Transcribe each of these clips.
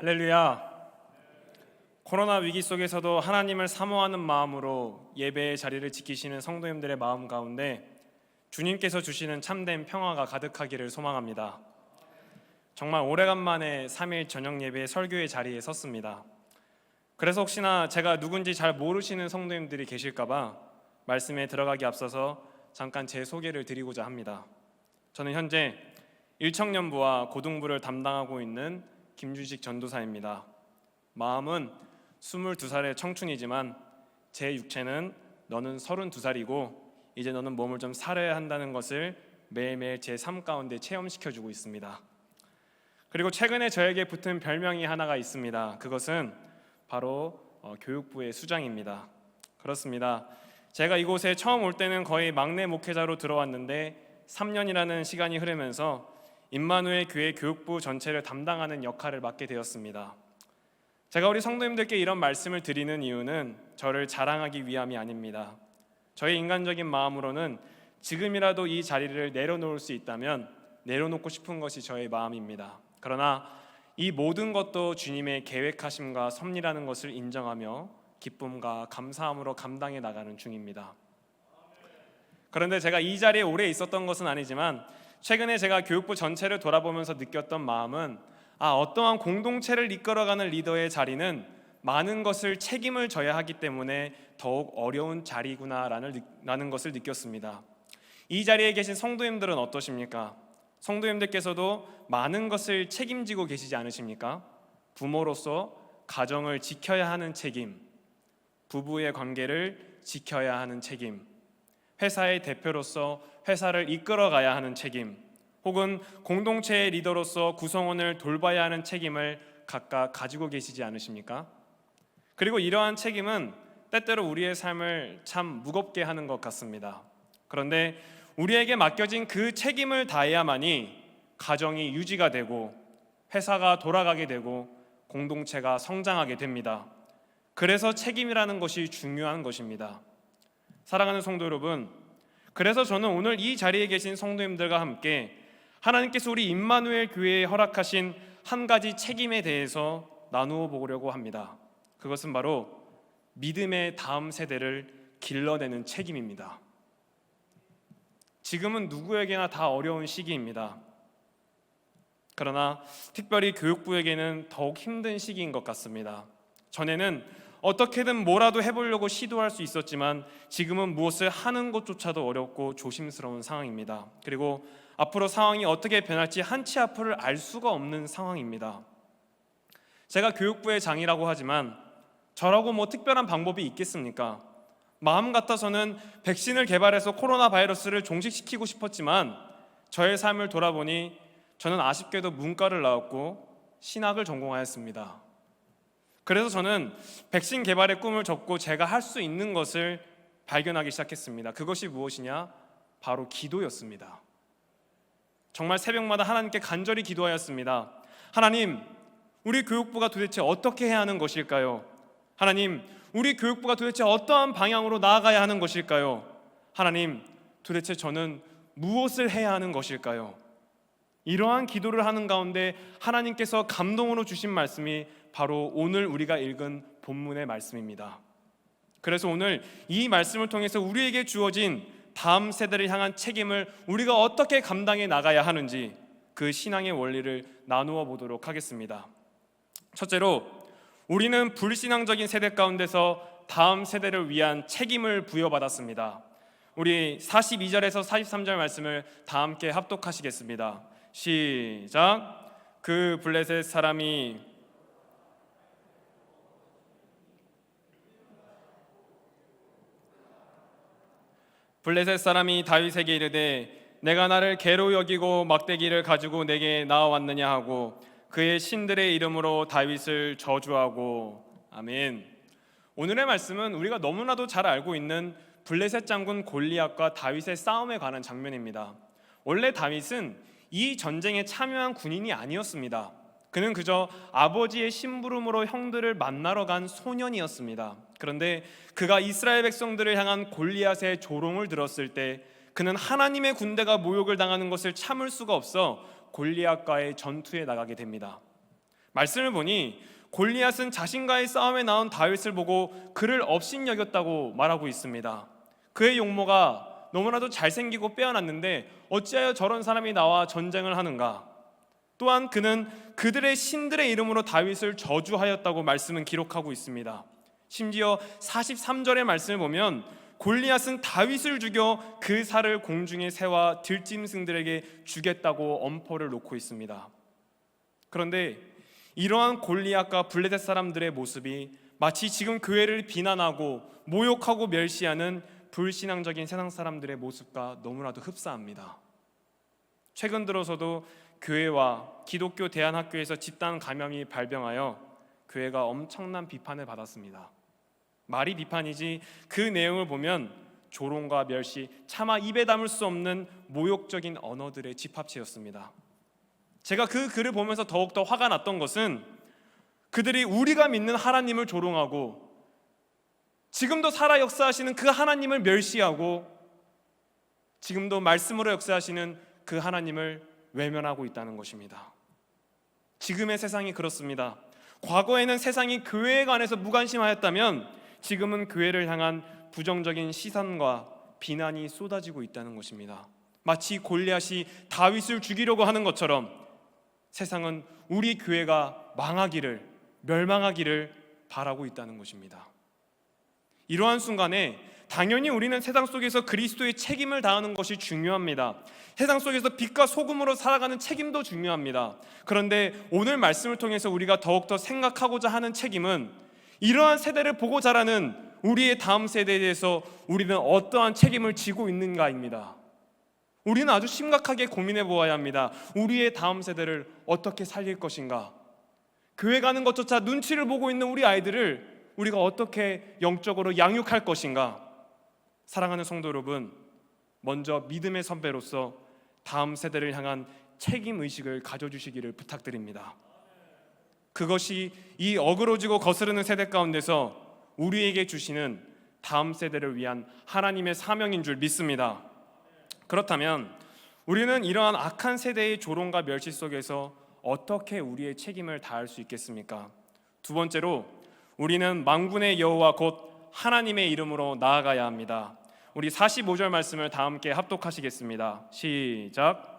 할렐루야. 코로나 위기 속에서도 하나님을 사모하는 마음으로 예배의 자리를 지키시는 성도님들의 마음 가운데 주님께서 주시는 참된 평화가 가득하기를 소망합니다. 정말 오래간만에 3일 저녁 예배 설교의 자리에 섰습니다. 그래서 혹시나 제가 누군지 잘 모르시는 성도님들이 계실까봐 말씀에 들어가기 앞서서 잠깐 제 소개를 드리고자 합니다. 저는 현재 일청년부와 고등부를 담당하고 있는 김주식 전도사입니다. 마음은 22살의 청춘이지만 제 육체는 너는 32살이고 이제 너는 몸을 좀 살아야 한다는 것을 매일매일 제 삶 가운데 체험시켜 주고 있습니다. 그리고 최근에 저에게 붙은 별명이 하나가 있습니다. 그것은 바로 어, 교육부의 수장입니다. 그렇습니다. 제가 이곳에 처음 올 때는 거의 막내 목회자로 들어왔는데 3년이라는 시간이 흐르면서 임마누엘 교회 교육부 전체를 담당하는 역할을 맡게 되었습니다. 제가 우리 성도님들께 이런 말씀을 드리는 이유는 저를 자랑하기 위함이 아닙니다. 저의 인간적인 마음으로는 지금이라도 이 자리를 내려놓을 수 있다면 내려놓고 싶은 것이 저의 마음입니다. 그러나 이 모든 것도 주님의 계획하심과 섭리라는 것을 인정하며 기쁨과 감사함으로 감당해 나가는 중입니다. 그런데 제가 이 자리에 오래 있었던 것은 아니지만 최근에 제가 교육부 전체를 돌아보면서 느꼈던 마음은 아 어떠한 공동체를 이끌어가는 리더의 자리는 많은 것을 책임을 져야 하기 때문에 더욱 어려운 자리구나라는 라는 것을 느꼈습니다. 이 자리에 계신 성도님들은 어떠십니까? 성도님들께서도 많은 것을 책임지고 계시지 않으십니까? 부모로서 가정을 지켜야 하는 책임, 부부의 관계를 지켜야 하는 책임, 회사의 대표로서 회사를 이끌어가야 하는 책임, 혹은 공동체의 리더로서 구성원을 돌봐야 하는 책임을 각각 가지고 계시지 않으십니까? 그리고 이러한 책임은 때때로 우리의 삶을 참 무겁게 하는 것 같습니다. 그런데 우리에게 맡겨진 그 책임을 다해야만이 가정이 유지가 되고 회사가 돌아가게 되고 공동체가 성장하게 됩니다. 그래서 책임이라는 것이 중요한 것입니다. 사랑하는 성도 여러분, 그래서 저는 오늘 이 자리에 계신 성도님들과 함께 하나님께서 우리 임마누엘 교회에 허락하신 한 가지 책임에 대해서 나누어 보려고 합니다. 그것은 바로 믿음의 다음 세대를 길러내는 책임입니다. 지금은 누구에게나 다 어려운 시기입니다. 그러나 특별히 교육부에게는 더욱 힘든 시기인 것 같습니다. 전에는 어떻게든 뭐라도 해보려고 시도할 수 있었지만 지금은 무엇을 하는 것조차도 어렵고 조심스러운 상황입니다. 그리고 앞으로 상황이 어떻게 변할지 한치 앞을 알 수가 없는 상황입니다. 제가 교육부의 장이라고 하지만 저라고 뭐 특별한 방법이 있겠습니까? 마음 같아서는 백신을 개발해서 코로나 바이러스를 종식시키고 싶었지만 저의 삶을 돌아보니 저는 아쉽게도 문과를 나왔고 신학을 전공하였습니다. 그래서 저는 백신 개발의 꿈을 접고 제가 할 수 있는 것을 발견하기 시작했습니다. 그것이 무엇이냐? 바로 기도였습니다. 정말 새벽마다 하나님께 간절히 기도하였습니다. 하나님, 우리 교육부가 도대체 어떻게 해야 하는 것일까요? 하나님, 우리 교육부가 도대체 어떠한 방향으로 나아가야 하는 것일까요? 하나님, 도대체 저는 무엇을 해야 하는 것일까요? 이러한 기도를 하는 가운데 하나님께서 감동으로 주신 말씀이 바로 오늘 우리가 읽은 본문의 말씀입니다. 그래서 오늘 이 말씀을 통해서 우리에게 주어진 다음 세대를 향한 책임을 우리가 어떻게 감당해 나가야 하는지 그 신앙의 원리를 나누어 보도록 하겠습니다. 첫째로 우리는 불신앙적인 세대 가운데서 다음 세대를 위한 책임을 부여받았습니다. 우리 42절에서 43절 말씀을 다 함께 합독하시겠습니다. 시작. 그 블레셋 사람이 블레셋 사람이 다윗에게 이르되 내가 나를 개로 여기고 막대기를 가지고 내게 나와왔느냐 하고 그의 신들의 이름으로 다윗을 저주하고 아멘. 오늘의 말씀은 우리가 너무나도 잘 알고 있는 블레셋 장군 골리앗과 다윗의 싸움에 관한 장면입니다. 원래 다윗은 이 전쟁에 참여한 군인이 아니었습니다. 그는 그저 아버지의 심부름으로 형들을 만나러 간 소년이었습니다. 그런데 그가 이스라엘 백성들을 향한 골리앗의 조롱을 들었을 때 그는 하나님의 군대가 모욕을 당하는 것을 참을 수가 없어 골리앗과의 전투에 나가게 됩니다. 말씀을 보니 골리앗은 자신과의 싸움에 나온 다윗을 보고 그를 업신여겼다고 말하고 있습니다. 그의 용모가 너무나도 잘생기고 빼어났는데 어찌하여 저런 사람이 나와 전쟁을 하는가? 또한 그는 그들의 신들의 이름으로 다윗을 저주하였다고 말씀은 기록하고 있습니다. 심지어 43절의 말씀을 보면 골리앗은 다윗을 죽여 그 살을 공중에 새와 들짐승들에게 주겠다고 엄포를 놓고 있습니다. 그런데 이러한 골리앗과 블레셋 사람들의 모습이 마치 지금 교회를 비난하고 모욕하고 멸시하는 불신앙적인 세상 사람들의 모습과 너무나도 흡사합니다. 최근 들어서도 교회와 기독교 대안학교에서 집단 감염이 발병하여 교회가 엄청난 비판을 받았습니다. 말이 비판이지 그 내용을 보면 조롱과 멸시, 차마 입에 담을 수 없는 모욕적인 언어들의 집합체였습니다. 제가 그 글을 보면서 더욱더 화가 났던 것은 그들이 우리가 믿는 하나님을 조롱하고 지금도 살아 역사하시는 그 하나님을 멸시하고 지금도 말씀으로 역사하시는 그 하나님을 외면하고 있다는 것입니다. 지금의 세상이 그렇습니다. 과거에는 세상이 교회에 관해서 무관심하였다면 지금은 교회를 향한 부정적인 시선과 비난이 쏟아지고 있다는 것입니다. 마치 골리앗이 다윗을 죽이려고 하는 것처럼 세상은 우리 교회가 망하기를 멸망하기를 바라고 있다는 것입니다. 이러한 순간에 당연히 우리는 세상 속에서 그리스도의 책임을 다하는 것이 중요합니다. 세상 속에서 빛과 소금으로 살아가는 책임도 중요합니다. 그런데 오늘 말씀을 통해서 우리가 더욱더 생각하고자 하는 책임은 이러한 세대를 보고 자라는 우리의 다음 세대에 대해서 우리는 어떠한 책임을 지고 있는가입니다. 우리는 아주 심각하게 고민해 보아야 합니다. 우리의 다음 세대를 어떻게 살릴 것인가? 교회 가는 것조차 눈치를 보고 있는 우리 아이들을 우리가 어떻게 영적으로 양육할 것인가? 사랑하는 성도 여러분, 먼저 믿음의 선배로서 다음 세대를 향한 책임 의식을 가져주시기를 부탁드립니다. 그것이 이 어그러지고 거스르는 세대 가운데서 우리에게 주시는 다음 세대를 위한 하나님의 사명인 줄 믿습니다. 그렇다면 우리는 이러한 악한 세대의 조롱과 멸시 속에서 어떻게 우리의 책임을 다할 수 있겠습니까? 두 번째로 우리는 망군의 여호와 곧 하나님의 이름으로 나아가야 합니다. 우리 45절 말씀을 다 함께 합독하시겠습니다. 시작.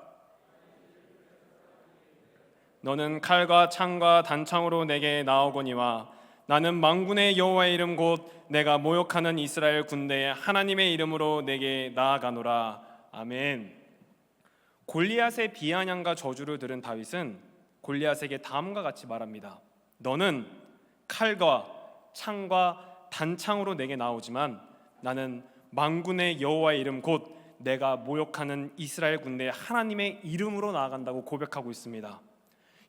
너는 칼과 창과 단창으로 내게 나오거니와 나는 망군의 여호와의 이름 곧 내가 모욕하는 이스라엘 군대의 하나님의 이름으로 내게 나아가노라. 아멘. 골리앗의 비아냥과 저주를 들은 다윗은 골리앗에게 다음과 같이 말합니다. 너는 칼과 창과 단창으로 내게 나오지만 나는 망군의 여호와의 이름 곧 내가 모욕하는 이스라엘 군대의 하나님의 이름으로 나아간다고 고백하고 있습니다.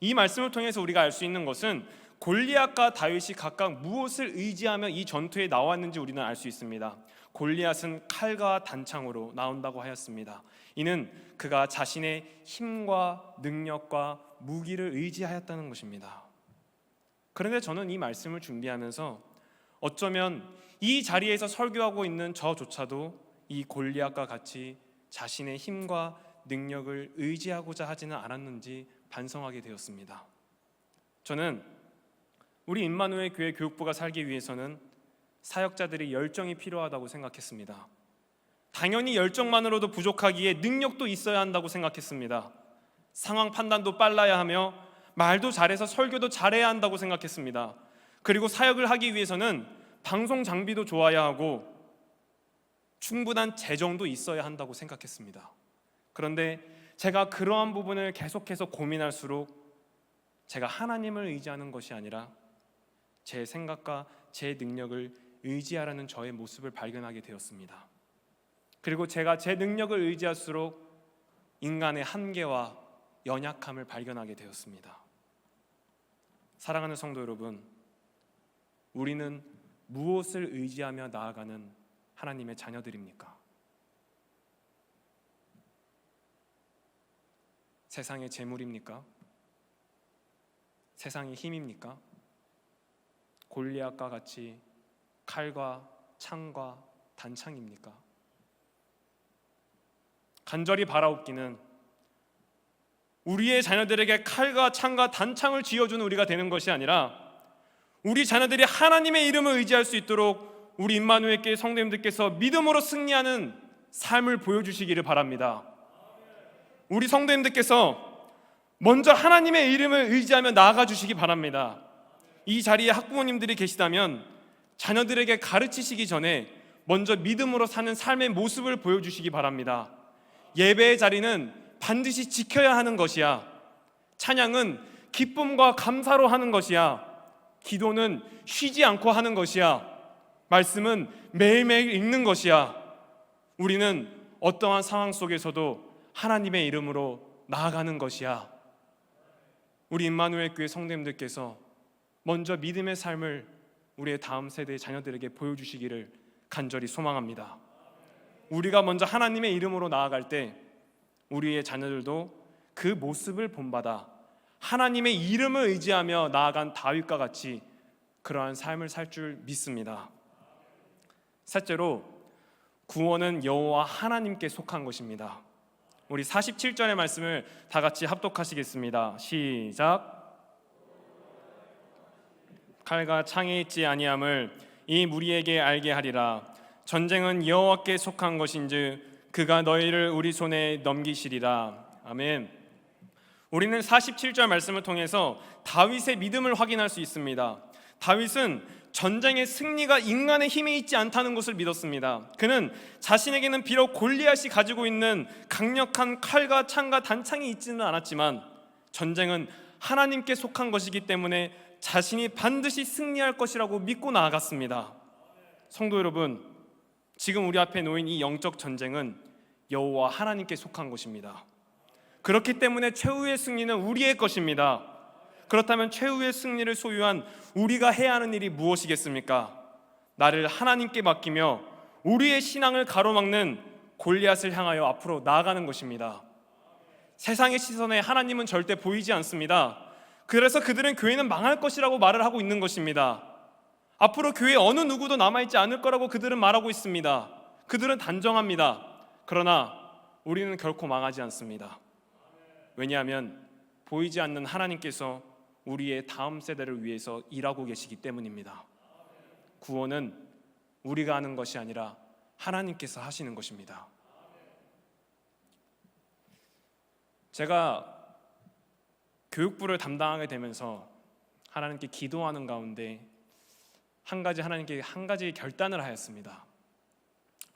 이 말씀을 통해서 우리가 알 수 있는 것은 골리앗과 다윗이 각각 무엇을 의지하며 이 전투에 나왔는지 우리는 알 수 있습니다. 골리앗은 칼과 단창으로 나온다고 하였습니다. 이는 그가 자신의 힘과 능력과 무기를 의지하였다는 것입니다. 그런데 저는 이 말씀을 준비하면서 어쩌면 이 자리에서 설교하고 있는 저조차도 이 골리앗과 같이 자신의 힘과 능력을 의지하고자 하지는 않았는지 반성하게 되었습니다. 저는 우리 임마누엘 교회 교육부가 살기 위해서는 사역자들의 열정이 필요하다고 생각했습니다. 당연히 열정만으로도 부족하기에 능력도 있어야 한다고 생각했습니다. 상황 판단도 빨라야 하며 말도 잘해서 설교도 잘해야 한다고 생각했습니다. 그리고 사역을 하기 위해서는 방송 장비도 좋아야 하고 충분한 재정도 있어야 한다고 생각했습니다. 그런데 제가 그러한 부분을 계속해서 고민할수록 제가 하나님을 의지하는 것이 아니라 제 생각과 제 능력을 의지하라는 저의 모습을 발견하게 되었습니다. 그리고 제가 제 능력을 의지할수록 인간의 한계와 연약함을 발견하게 되었습니다. 사랑하는 성도 여러분, 우리는 무엇을 의지하며 나아가는 하나님의 자녀들입니까? 세상의 재물입니까? 세상의 힘입니까? 골리앗과 같이 칼과 창과 단창입니까? 간절히 바라옵기는 우리의 자녀들에게 칼과 창과 단창을 쥐어주는 우리가 되는 것이 아니라 우리 자녀들이 하나님의 이름을 의지할 수 있도록 우리 임마누엘께 성도님들께서 믿음으로 승리하는 삶을 보여주시기를 바랍니다. 우리 성도님들께서 먼저 하나님의 이름을 의지하며 나아가 주시기 바랍니다. 이 자리에 학부모님들이 계시다면 자녀들에게 가르치시기 전에 먼저 믿음으로 사는 삶의 모습을 보여주시기 바랍니다. 예배의 자리는 반드시 지켜야 하는 것이야. 찬양은 기쁨과 감사로 하는 것이야. 기도는 쉬지 않고 하는 것이야. 말씀은 매일매일 읽는 것이야. 우리는 어떠한 상황 속에서도 하나님의 이름으로 나아가는 것이야. 우리 임마누엘 교회 성도님들께서 먼저 믿음의 삶을 우리의 다음 세대의 자녀들에게 보여주시기를 간절히 소망합니다. 우리가 먼저 하나님의 이름으로 나아갈 때 우리의 자녀들도 그 모습을 본받아 하나님의 이름을 의지하며 나아간 다윗과 같이 그러한 삶을 살 줄 믿습니다. 셋째로 구원은 여호와 하나님께 속한 것입니다. 우리 47절의 말씀을 다 같이 합독하시겠습니다. 시작. 칼과 창에 있지 아니함을 이 무리에게 알게 하리라. 전쟁은 여호와께 속한 것인즉 그가 너희를 우리 손에 넘기시리라. 아멘. 우리는 47절 말씀을 통해서 다윗의 믿음을 확인할 수 있습니다. 다윗은 전쟁의 승리가 인간의 힘에 있지 않다는 것을 믿었습니다. 그는 자신에게는 비록 골리앗이 가지고 있는 강력한 칼과 창과 단창이 있지는 않았지만 전쟁은 하나님께 속한 것이기 때문에 자신이 반드시 승리할 것이라고 믿고 나아갔습니다. 성도 여러분, 지금 우리 앞에 놓인 이 영적 전쟁은 여호와 하나님께 속한 것입니다. 그렇기 때문에 최후의 승리는 우리의 것입니다. 그렇다면 최후의 승리를 소유한 우리가 해야 하는 일이 무엇이겠습니까? 나를 하나님께 맡기며 우리의 신앙을 가로막는 골리앗을 향하여 앞으로 나아가는 것입니다. 세상의 시선에 하나님은 절대 보이지 않습니다. 그래서 그들은 교회는 망할 것이라고 말을 하고 있는 것입니다. 앞으로 교회 어느 누구도 남아있지 않을 거라고 그들은 말하고 있습니다. 그들은 단정합니다. 그러나 우리는 결코 망하지 않습니다. 왜냐하면 보이지 않는 하나님께서 우리의 다음 세대를 위해서 일하고 계시기 때문입니다. 구원은 우리가 하는 것이 아니라 하나님께서 하시는 것입니다. 제가 교육부를 담당하게 되면서 하나님께 기도하는 가운데 한 가지 하나님께 한 가지 결단을 하였습니다.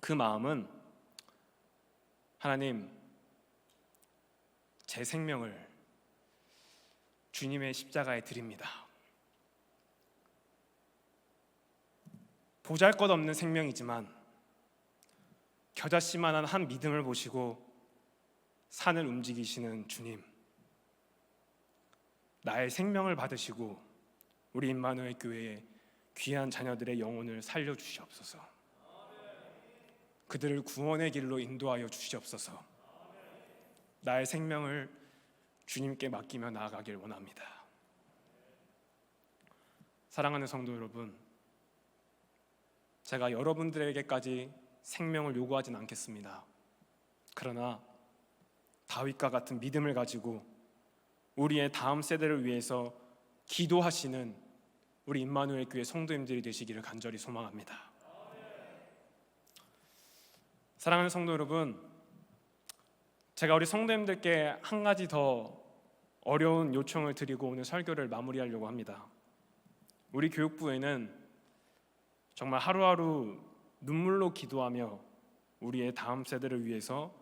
그 마음은 하나님 제 생명을 주님의 십자가에 드립니다. 보잘 것 없는 생명이지만 겨자씨만한 한 믿음을 보시고 산을 움직이시는 주님 나의 생명을 받으시고 우리 임마누엘 교회의 귀한 자녀들의 영혼을 살려 주시옵소서. 그들을 구원의 길로 인도하여 주시옵소서. 나의 생명을 주님께 맡기며 나아가길 원합니다. 사랑하는 성도 여러분, 제가 여러분들에게까지 생명을 요구하진 않겠습니다. 그러나 다윗과 같은 믿음을 가지고 우리의 다음 세대를 위해서 기도하시는 우리 임마누엘 교회 성도님들이 되시기를 간절히 소망합니다. 사랑하는 성도 여러분, 제가 우리 성도님들께 한 가지 더 어려운 요청을 드리고 오늘 설교를 마무리하려고 합니다. 우리 교육부에는 정말 하루하루 눈물로 기도하며 우리의 다음 세대를 위해서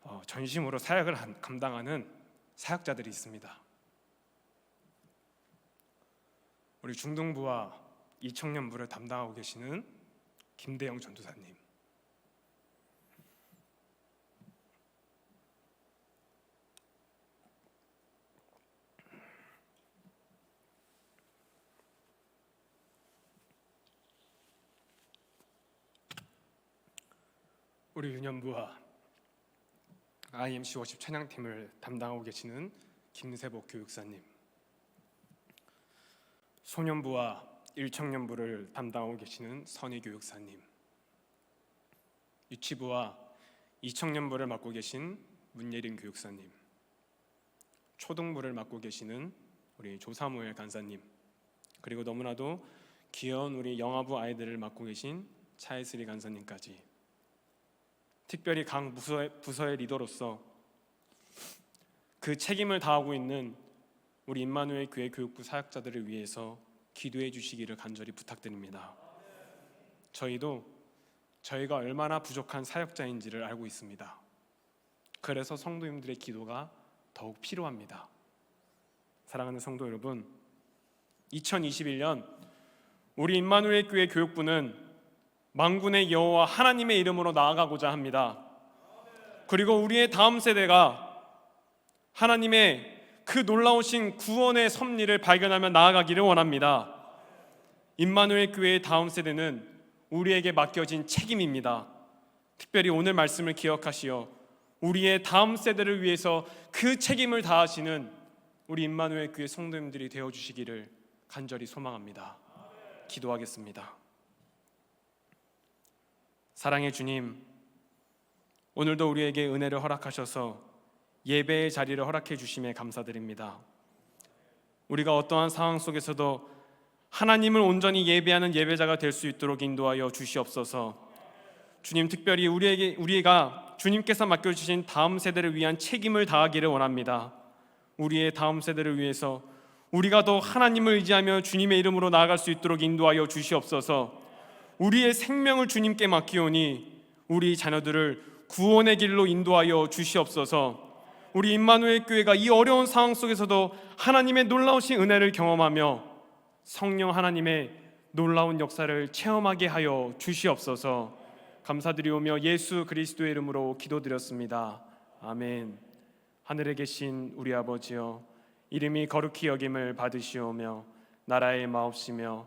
어, 전심으로 사역을 감당하는 사역자들이 있습니다. 우리 중동부와 이청년부를 담당하고 계시는 김대영 전도사님, 우리 유년부와 IMC 워십 찬양팀을 담당하고 계시는 김세복 교육사님, 소년부와 일청년부를 담당하고 계시는 선희 교육사님, 유치부와 이청년부를 맡고 계신 문예린 교육사님, 초등부를 맡고 계시는 우리 조사무엘 간사님 그리고 너무나도 귀여운 우리 영아부 아이들을 맡고 계신 차이슬이 간사님까지 특별히 각 부서의, 부서의 리더로서 그 책임을 다하고 있는 우리 임마누엘 교회 교육부 사역자들을 위해서 기도해 주시기를 간절히 부탁드립니다. 저희도 저희가 얼마나 부족한 사역자인지를 알고 있습니다. 그래서 성도님들의 기도가 더욱 필요합니다. 사랑하는 성도 여러분, 2021년 우리 임마누엘 교회 교육부는 만군의 여호와 하나님의 이름으로 나아가고자 합니다. 그리고 우리의 다음 세대가 하나님의 그 놀라우신 구원의 섭리를 발견하며 나아가기를 원합니다. 임마누엘 교회의 다음 세대는 우리에게 맡겨진 책임입니다. 특별히 오늘 말씀을 기억하시어 우리의 다음 세대를 위해서 그 책임을 다하시는 우리 임마누엘 교회 성도님들이 되어 주시기를 간절히 소망합니다. 기도하겠습니다. 사랑의 주님, 오늘도 우리에게 은혜를 허락하셔서 예배의 자리를 허락해 주심에 감사드립니다. 우리가 어떠한 상황 속에서도 하나님을 온전히 예배하는 예배자가 될 수 있도록 인도하여 주시옵소서. 주님 특별히 우리에게 우리가 주님께서 맡겨 주신 다음 세대를 위한 책임을 다하기를 원합니다. 우리의 다음 세대를 위해서 우리가 더 하나님을 의지하며 주님의 이름으로 나아갈 수 있도록 인도하여 주시옵소서. 우리의 생명을 주님께 맡기오니 우리 자녀들을 구원의 길로 인도하여 주시옵소서. 우리 임마누엘 교회가 이 어려운 상황 속에서도 하나님의 놀라우신 은혜를 경험하며 성령 하나님의 놀라운 역사를 체험하게 하여 주시옵소서. 감사드리오며 예수 그리스도의 이름으로 기도드렸습니다. 아멘. 하늘에 계신 우리 아버지여 이름이 거룩히 여김을 받으시오며 나라의 마옵시며